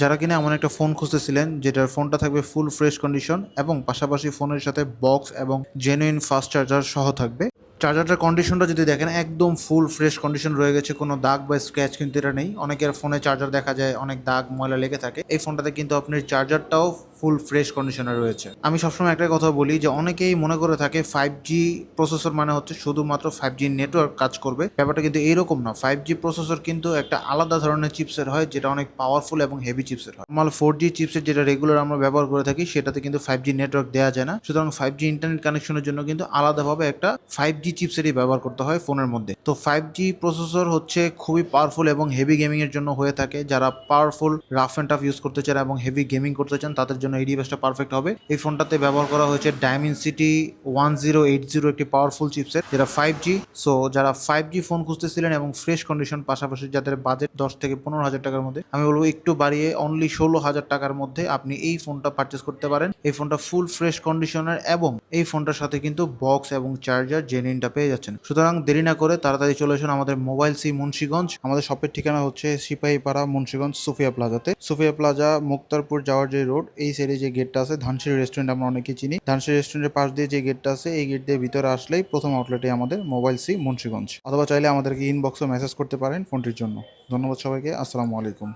যারা কিনা এমন একটা ফোন খুঁজতেছিলেন, যেটার ফোনটা থাকবে ফুল ফ্রেশ কন্ডিশন এবং পাশাপাশি ফোনের সাথে বক্স এবং জেনুইন ফাস্ট চার্জার সহ থাকবে। চার্জারটার কন্ডিশনটা যদি দেখেন, একদম ফুল ফ্রেশ কন্ডিশন রয়ে গেছে, কোনো দাগ বা স্ক্র্যাচ কিন্তু এটা নেই। অনেকের ফোনে চার্জার দেখা যায়, অনেক দাগ, ময়লা লেগে থাকে। এই ফোনটাতে কিন্তু আপনার চার্জারটাও ফুল ফ্রেশ কন্ডিশনে রয়েছে। আমি সবসময় একটা কথা বলি যে, অনেকেই মনে করে থাকে ফাইভ জি প্রসেসর মানে হচ্ছে শুধুমাত্র ফাইভ জি নেটওয়ার্ক কাজ করবে। ব্যাপারটা কিন্তু এরকম না। ফাইভ জি প্রসেসর কিন্তু একটা আলাদা ধরনের চিপসের হয়, যেটা অনেক পাওয়ারফুল এবং হেভি চিপসের হয়। নর্মাল ফোর জি চিপসের যেটা রেগুলার আমরা ব্যবহার করে থাকি, সেটাতে কিন্তু ফাইভ জি নেটওয়ার্ক দেওয়া যায় না। সুতরাং ফাইভ জি ইন্টারনেট কানেকশনের জন্য কিন্তু আলাদাভাবে একটা ফাইভ জি চিপসেরই ব্যবহার করতে হয় ফোনের মধ্যে। তো ফাইভ জি প্রসেসর হচ্ছে খুবই পাওয়ারফুল এবং হেভি গেমিং এর জন্য হয়ে থাকে। যারা powerful rough and tough use করতে চান এবং হেভি গেমিং করতে চান, তাদের জন্য এই ডিভাইসটা পারফেক্ট হবে। এই ফোনটাতে ব্যবহার করা হয়েছে Dimensity one zero eight zero একটি পাওয়ারফুল চিপসেট যেটা ফাইভ জি সো যারা ফাইভ জি ফোন খুঁজতেছিলেন এবং ফ্রেশ কন্ডিশন পাশাপাশি যাদের বাজেট দশ থেকে পনেরো হাজার টাকার মধ্যে, আমি বলব একটু বাড়িয়ে অনলি ষোলো হাজার টাকার মধ্যে আপনি এই ফোনটা পারচেস করতে পারেন। এই ফোনটা ফুল ফ্রেশ কন্ডিশনার এবং এই ফোনটার সাথে কিন্তু বক্স এবং চার্জার জেনুইনটা পেয়ে যাচ্ছেন। সুতরাং দেরি না করে তাড়াতাড়ি চলে আসুন আমাদের মোবাইল সি মুন্সিগঞ্জ। আমাদের শপের ঠিকানা হচ্ছে সিপাহীপাড়া মুন্সিগঞ্জ সুফিয়া প্লাজাতে। সুফিয়া প্লাজা, মুক্তারপুর যাওয়ার যে রোড এই সাইডে যে গেটটা আছে, ধানসিঁড়ি রেস্টুরেন্ট আমরা অনেকে চিনি। ধানসিঁড়ি রেস্টুরেন্টের পাশ দিয়ে যে গেটটা আছে, এই গেট দিয়ে ভিতরে আসলেই প্রথম আউটলেটে আমাদের মোবাইল সি মুন্সিগঞ্জ। অথবা চাইলে আমাদেরকে ইনবক্সও মেসেজ করতে পারেন ফোনটির জন্য। ধন্যবাদ সবাইকে, আসসালামু আলাইকুম।